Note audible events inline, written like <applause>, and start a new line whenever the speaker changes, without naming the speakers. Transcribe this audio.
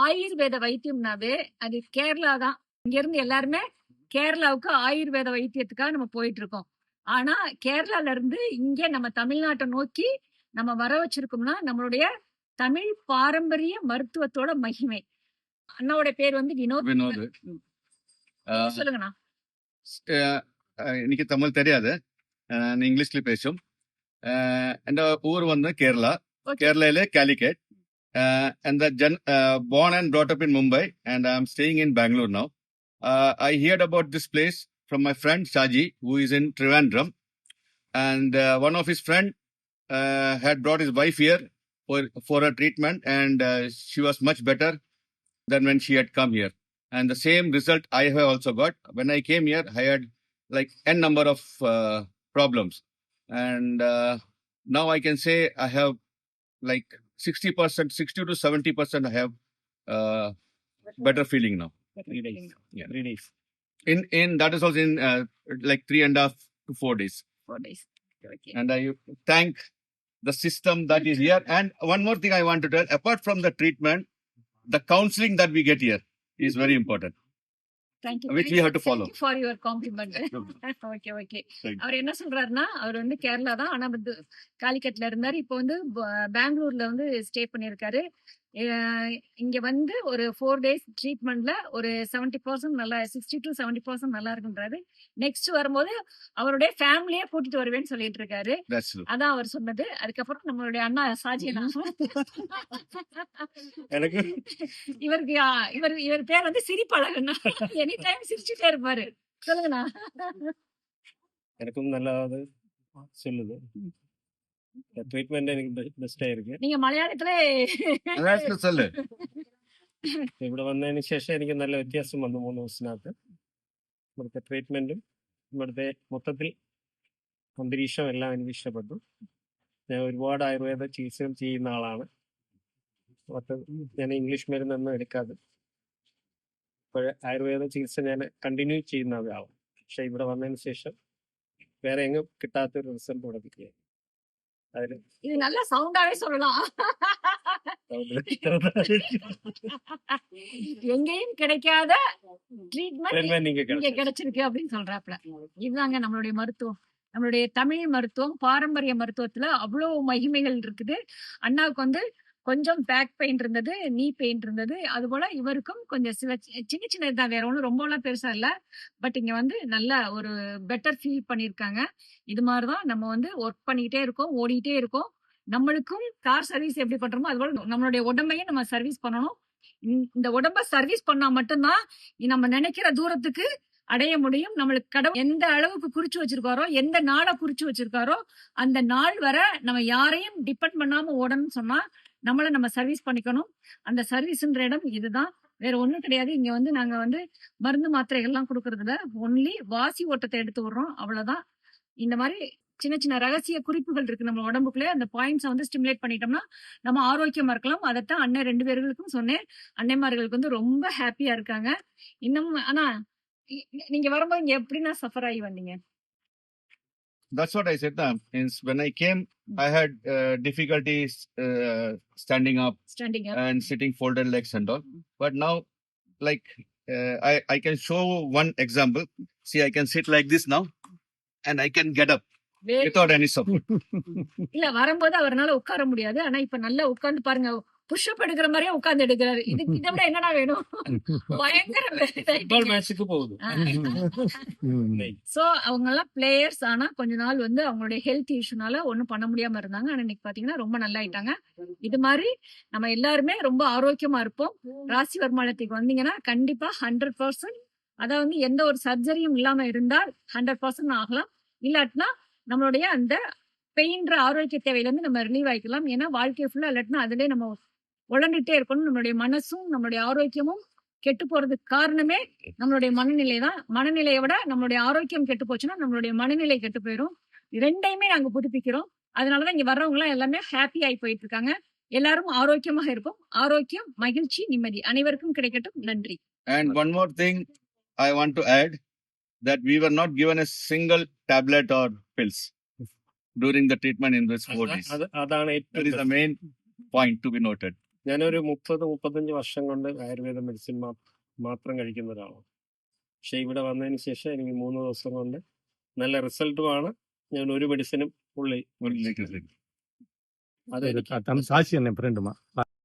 ஆயுர்வேத வைத்தியம்னாவே அது கேரளா தான் இங்க இருந்து எல்லாருமே கேரளாவுக்கு ஆயுர்வேத வைத்தியத்துக்காக நம்ம போயிட்டு இருக்கோம் ஆனா கேரளால இருந்து இங்க நம்ம தமிழ்நாட்டை நோக்கி நம்ம வர வச்சிருக்கோம்னா நம்மளுடைய தமிழ் பாரம்பரிய மருத்துவத்தோட மகிமை அண்ணாவோட பேர் வந்து வினோத்
வினோத்
ம்.
ஆஹ்
சொல்லுங்கண்ணா
ஆஹ் ஆஹ் എനിക്ക് തമിഴ് தெரியாது ആഹ് ഞാൻ ഇംഗ്ലീഷിൽ പേശും ആഹ് എന്റെ ഊർ വന്ന് കേരള
Okay.
കേരളയിലെ കാലിക്കറ്റ് and ജൻ born and brought up in Mumbai and I'm staying in Bangalore now. Uh, I heard about this place from my friend Shaji who is in Trivandrum and uh, one of his friend uh, had brought his wife here for for a treatment and uh, she was much better than when she had come here and the same result I have also got. When I came here, I had like n number of uh, problems, and uh, now I can say I have like sixty percent, sixty to seventy percent. I have uh, better feeling now.
Three days.
Yeah.
Three days.
In in that is also in uh, like three and a half to four days,
Four days. Okay.
and I thank the system that is here. And one more thing I want to tell: apart from the treatment, the counseling that we get here is very important.
You.
Which we have to follow.
Thank you for your compliment. <laughs> Okay okay <laughs>
Thank.
அவர் என்ன சொல்றாருன்னா அவர் வந்து கேரளா தான் ஆனா வந்து காலிக்கட்ல இருந்தாரு இப்போ வந்து ப- பெங்களூர்ல வந்து ஸ்டே பண்ணியிருக்காரு அஹ் இங்க வந்து ஒரு ஃபோர் டேஸ் ட்ரீட்மெண்ட்ல ஒரு செவன்டி பர்சன்ட் நல்லா சிக்ஸ்டி டு செவன்டி பர்சன்ட் நல்லா இருக்குன்றாரு நெக்ஸ்ட் வரும்போது அவருடைய ஃபேமிலியே கூட்டிட்டு வருவேன்னு சொல்லிட்டு இருக்காரு
That's true.
அதான் அவர் சொன்னது அதுக்கப்புறம் நம்மளுடைய அண்ணா சாஜி அண்ணா
எனக்கு
இவருக்கு ஆ, இவர் இவர் பேர் வந்து சிரிப்பழகண்ணா எனி <laughs> டைம் சிரிச்சுட்டே இருப்பாரு சொல்லுங்கண்ணா
எனக்கும் நல்லா அது சொல்லுது ட்ரீட்மெண்ட் எனக்கு பெஸ்டா இருக்கு
நீங்க മലയാളത്തിലെ
That's the solid.
ഇവിടെ വന്നതിന് ശേഷം എനിക്ക് നല്ല വ്യത്യാസം വന്നു മൂന്ന് ദിവസത്തിനകത്ത് ഇവിടുത്തെ ട്രീറ്റ്മെന്റും ഇവിടുത്തെ മൊത്തത്തിൽ അന്തരീക്ഷം എല്ലാം എനിക്ക് ഇഷ്ടപ്പെട്ടു ഞാൻ ഒരുപാട് ആയുർവേദ ചികിത്സകൾ ചെയ്യുന്ന ആളാണ് മൊത്തം ഞാൻ ഇംഗ്ലീഷ് മരുന്നൊന്നും എടുക്കാതെ ഇപ്പോൾ ആയുർവേദ ചികിത്സ ഞാൻ കണ്ടിന്യൂ ചെയ്യുന്ന ഒരാളാണ് പക്ഷെ ഇവിടെ വന്നതിന് ശേഷം വേറെ എങ്ങും കിട്ടാത്തൊരു റിസൾട്ട് ഇവിടെ കിട്ടിയത് അതിൽ
இது நல்ல சவுண்டாவே சொல்லலாம் எங்கேயும் கிடைக்காத ட்ரீட்மெண்ட்
ട്രീറ്റ്മെന്റ്
இங்க
നിങ്ങൾക്ക്
கிடைச்சிருக்கு அப்படின்னு சொல்றாப்ல இதுதாங்க நம்மளுடைய மருத்துவம் நம்மளுடைய தமிழ் மருத்துவம் பாரம்பரிய மருத்துவத்துல அவ்வளவு மகிமைகள் இருக்குது அண்ணாவுக்கு வந்து கொஞ்சம் பேக் பெயின் இருந்தது நீ பெயின் இருந்தது. அது போல இவருக்கும் கொஞ்சம் சில சின்ன சின்னது தான் வேற ஒன்றும் ரொம்பலாம் பெருசா இல்ல. பட் இங்க வந்து நல்ல ஒரு பெட்டர் ஃபீல் பண்ணியிருக்காங்க. இது மாதிரிதான் நம்ம வந்து ஒர்க் பண்ணிக்கிட்டே இருக்கோம் ஓடிக்கிட்டே இருக்கோம். நம்மளுக்கும் கார் சர்வீஸ் எப்படி பண்றோமோ அது போல நம்மளுடைய உடம்பையும் நம்ம சர்வீஸ் பண்ணணும். இந்த- உடம்ப சர்வீஸ் பண்ணா மட்டும்தான் நம்ம நினைக்கிற தூரத்துக்கு அடைய முடியும். நம்மளுக்கு கடவுள் எந்த அளவுக்கு குறிச்சு வச்சிருக்காரோ எந்த நாளை குறிச்சு வச்சிருக்காரோ அந்த நாள் வர நம்ம யாரையும் டிபெண்ட் பண்ணாம ஓடணும்னு சொன்னா நம்மள நம்ம சர்வீஸ் பண்ணிக்கணும். அந்த சர்வீஸ்ன்ற இடம் இதுதான். வேற ஒண்ணும் கிடையாது. இங்க வந்து நாங்க வந்து மருந்து மாத்திரைகள்லாம் கொடுக்கறதுல ஒன்லி வாசி ஓட்டத்தை எடுத்து விடுறோம். அவ்வளவுதான். இந்த மாதிரி சின்ன சின்ன ரகசிய குறிப்புகள் இருக்கு நம்ம உடம்புக்குள்ளே. அந்த பாயிண்ட்ஸை வந்து ஸ்டிமுலேட் பண்ணிட்டோம்னா நம்ம ஆரோக்கியமா இருக்கலாம். அதைத்தான் அண்ணன் ரெண்டு பேர்களுக்கும் சொன்னேன். அன்னைமார்களுக்கு வந்து ரொம்ப ஹாப்பியா இருக்காங்க. இன்னமும் ஆனா இ- நீங்க வரும்போது இங்க எப்படின்னா சஃபர் ஆகி வந்தீங்க?
That's what I said. Now, Means when I came, I had uh, difficulties uh, standing up
standing
and sitting folded legs and all. But now, like uh, I, I can show one example. See, I can sit like this now, and I can get up without any support. <laughs>
இல்ல வரும்போது அவரால உட்கார முடியாது ஆனா இப்ப நல்லா உட்கார்ந்து பாருங்க புஷ் அப் எடுக்கிற மாதிரியே உட்கார்ந்து எடுக்கிறாரு. இதுக்கு இதை விட என்னடா வேணும்? பயங்கர <laughs>
போகுது.
சோ அவங்க எல்லாம் பிளேயர்ஸ் ஆனா கொஞ்ச நாள் வந்து அவங்களுடைய ஹெல்த் இஷ்யூனால ஒண்ணும் பண்ண முடியாம இருந்தாங்க. ஆனா இன்னைக்கு பாத்தீங்கன்னா ரொம்ப நல்லா ஆயிட்டாங்க. இது மாதிரி நம்ம எல்லாருமே ரொம்ப ஆரோக்கியமா இருப்போம். ராசி வருமானத்துக்கு வந்தீங்கன்னா கண்டிப்பா ஹண்ட்ரட் பர்சன்ட் அதாவது எந்த ஒரு சர்ஜரியும் இல்லாம இருந்தால் ஹண்ட்ரட் பர்சன்ட் ஆகலாம். இல்லாட்டினா நம்மளுடைய அந்த பெயின்ற ஆரோக்கிய தேவையில இருந்து நம்ம ரிலீவ் ஆகிக்கலாம் ஏன்னா வாழ்க்கை ஃபுல்லா இல்லாட்டினா அதுலேயே நம்ம உழண்டுட்டே இருக்கணும். நம்மளுடைய மனசும் நம்மளுடைய ஆரோக்கியமும் கெட்டு போறதுக்கு காரணமே நம்மளுடைய மனநிலை தான். மனநிலையை விட நம்மளுடைய ஆரோக்கியம் கெட்டு போச்சுன்னா நம்மளுடைய மனநிலை கெட்டு போயிடும் ரெண்டையுமே நாங்க புதுப்பிக்கிறோம். அதனாலதான் இங்க வர்றவங்க எல்லாம் எல்லாமே ஹாப்பி ஆகி போயிட்டு இருக்காங்க எல்லாரும் ஆரோக்கியமாக இருக்கும் ஆரோக்கியம் மகிழ்ச்சி நிம்மதி அனைவருக்கும் கிடைக்கட்டும். நன்றி.
And one more thing I want to add that we were not given a single tablet or pills during the treatment in this four days அதான்
it
is the main point to be noted
ഞാനൊരു മുപ്പത് മുപ്പത്തഞ്ച് വർഷം കൊണ്ട് Ayurveda medicine മാത്രം കഴിക്കുന്ന ഒരാളാണ്. പക്ഷെ ഇവിടെ വന്നതിന് ശേഷം എനിക്ക് മൂന്ന് ദിവസം കൊണ്ട് നല്ല റിസൾട്ടുമാണ്. ഞാൻ ഒരു മെഡിസിനും ഉള്ളിൽ അത്